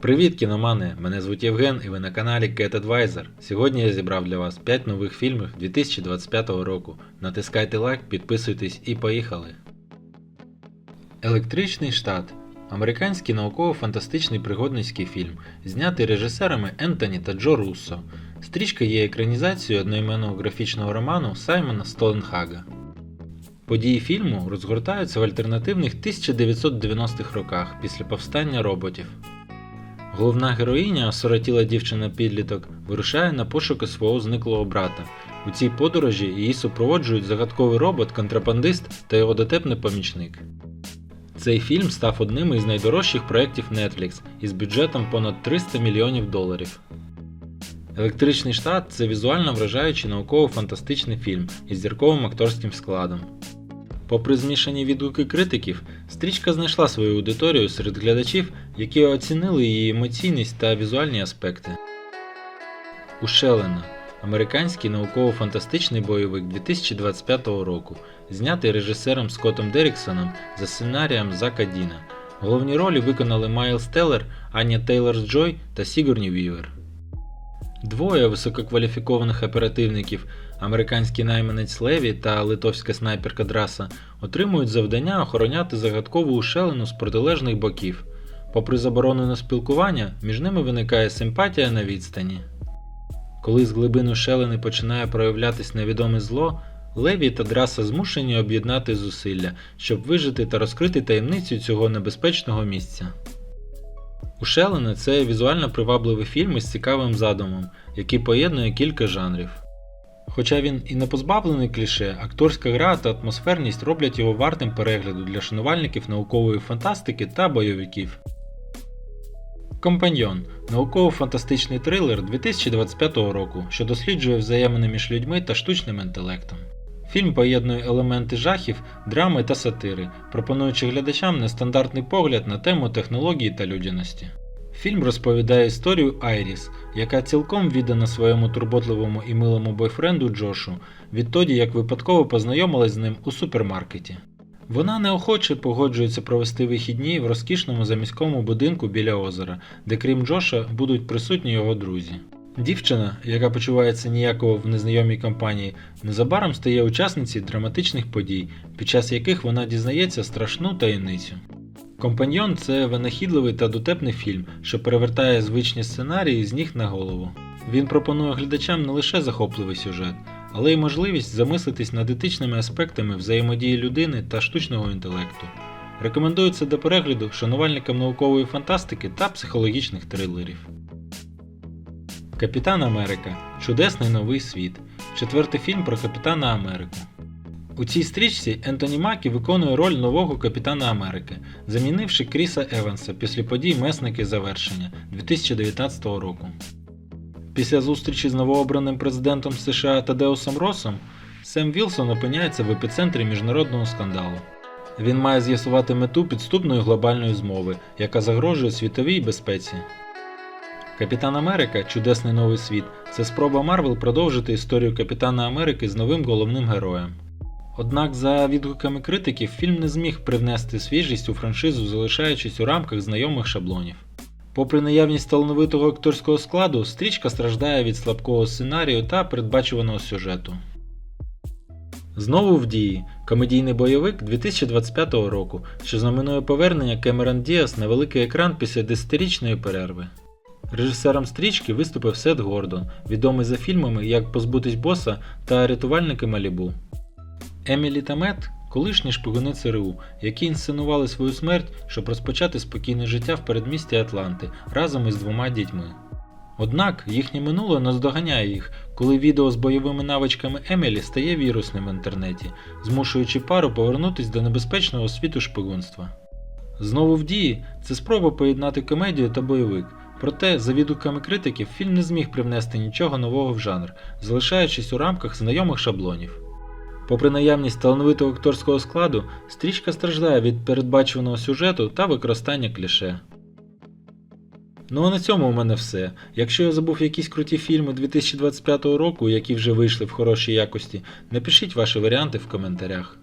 Привіт, кіномани! Мене звуть Євген і ви на каналі Cat Advisor. Сьогодні я зібрав для вас 5 нових фільмів 2025 року. Натискайте лайк, підписуйтесь і поїхали. Електричний штат. Американський науково-фантастичний пригодницький фільм, знятий режисерами Ентоні та Джо Руссо. Стрічка є екранізацією одноіменного графічного роману Саймона Столенхага. Події фільму розгортаються в альтернативних 1990-х роках після повстання роботів. Головна героїня, осиротіла дівчина-підліток, вирушає на пошуки свого зниклого брата. У цій подорожі її супроводжують загадковий робот-контрабандист та його дотепний помічник. Цей фільм став одним із найдорожчих проєктів Netflix із бюджетом понад 300 мільйонів доларів. Електричний штат це візуально вражаючий науково-фантастичний фільм із зірковим акторським складом. Попри змішані відгуки критиків, стрічка знайшла свою аудиторію серед глядачів, які оцінили її емоційність та візуальні аспекти. Ушелена американський науково-фантастичний бойовик 2025 року, знятий режисером Скоттом Деріксоном за сценарієм Зака Діна. Головні ролі виконали Майлз Теллер, Аня Тейлор Джой та Сігурні Вівер. Двоє висококваліфікованих оперативників, американський найманець Леві та литовська снайперка Драса, отримують завдання охороняти загадкову ушелену з протилежних боків. Попри заборону на спілкування, між ними виникає симпатія на відстані. Коли з глибин ушелени починає проявлятись невідоме зло, Леві та Драса змушені об'єднати зусилля, щоб вижити та розкрити таємницю цього небезпечного місця. Ушелена це візуально привабливий фільм із цікавим задумом, який поєднує кілька жанрів. Хоча він і не позбавлений кліше, акторська гра та атмосферність роблять його вартим перегляду для шанувальників наукової фантастики та бойовиків. Компаньйон науково-фантастичний трилер 2025 року, що досліджує взаємини між людьми та штучним інтелектом. Фільм поєднує елементи жахів, драми та сатири, пропонуючи глядачам нестандартний погляд на тему технології та людяності. Фільм розповідає історію Айріс, яка цілком віддана своєму турботливому і милому бойфренду Джошу, відтоді як випадково познайомилась з ним у супермаркеті. Вона неохоче погоджується провести вихідні в розкішному заміському будинку біля озера, де крім Джоша будуть присутні його друзі. Дівчина, яка почувається ніяково в незнайомій компанії, незабаром стає учасницею драматичних подій, під час яких вона дізнається страшну таємницю. Компаньйон це винахідливий та дотепний фільм, що перевертає звичні сценарії з ніг на голову. Він пропонує глядачам не лише захопливий сюжет, але й можливість замислитись над етичними аспектами взаємодії людини та штучного інтелекту. Рекомендується до перегляду шанувальникам наукової фантастики та психологічних трилерів. Капітан Америка Чудесний новий світ. Четвертий фільм про Капітана Америку. У цій стрічці Ентоні Макі виконує роль нового Капітана Америки, замінивши Кріса Еванса після подій Месники завершення 2019 року. Після зустрічі з новообраним президентом США Тадеусом Росом Сем Вілсон опиняється в епіцентрі міжнародного скандалу. Він має з'ясувати мету підступної глобальної змови, яка загрожує світовій безпеці. Капітан Америка Чудесний новий світ це спроба Марвел продовжити історію Капітана Америки з новим головним героєм. Однак, за відгуками критиків, фільм не зміг привнести свіжість у франшизу, залишаючись у рамках знайомих шаблонів. Попри наявність талановитого акторського складу, стрічка страждає від слабкого сценарію та передбачуваного сюжету. Знову в дії комедійний бойовик 2025 року, що знаменує повернення Кемерон Діас на великий екран після 10-річної перерви. Режисером стрічки виступив Сет Гордон, відомий за фільмами Як позбутись боса та Рятувальники Малібу. Емілі та Мет – колишні шпигуни ЦРУ, які інсценували свою смерть, щоб розпочати спокійне життя в передмісті Атланти разом із двома дітьми. Однак їхнє минуле наздоганяє їх, коли відео з бойовими навичками Емілі стає вірусним в інтернеті, змушуючи пару повернутись до небезпечного світу шпигунства. Знову в дії це спроба поєднати комедію та бойовик. Проте, за відгуками критиків, фільм не зміг привнести нічого нового в жанр, залишаючись у рамках знайомих шаблонів. Попри наявність талановитого акторського складу, стрічка страждає від передбачуваного сюжету та використання кліше. Ну а на цьому у мене все. Якщо я забув якісь круті фільми 2025 року, які вже вийшли в хорошій якості, напишіть ваші варіанти в коментарях.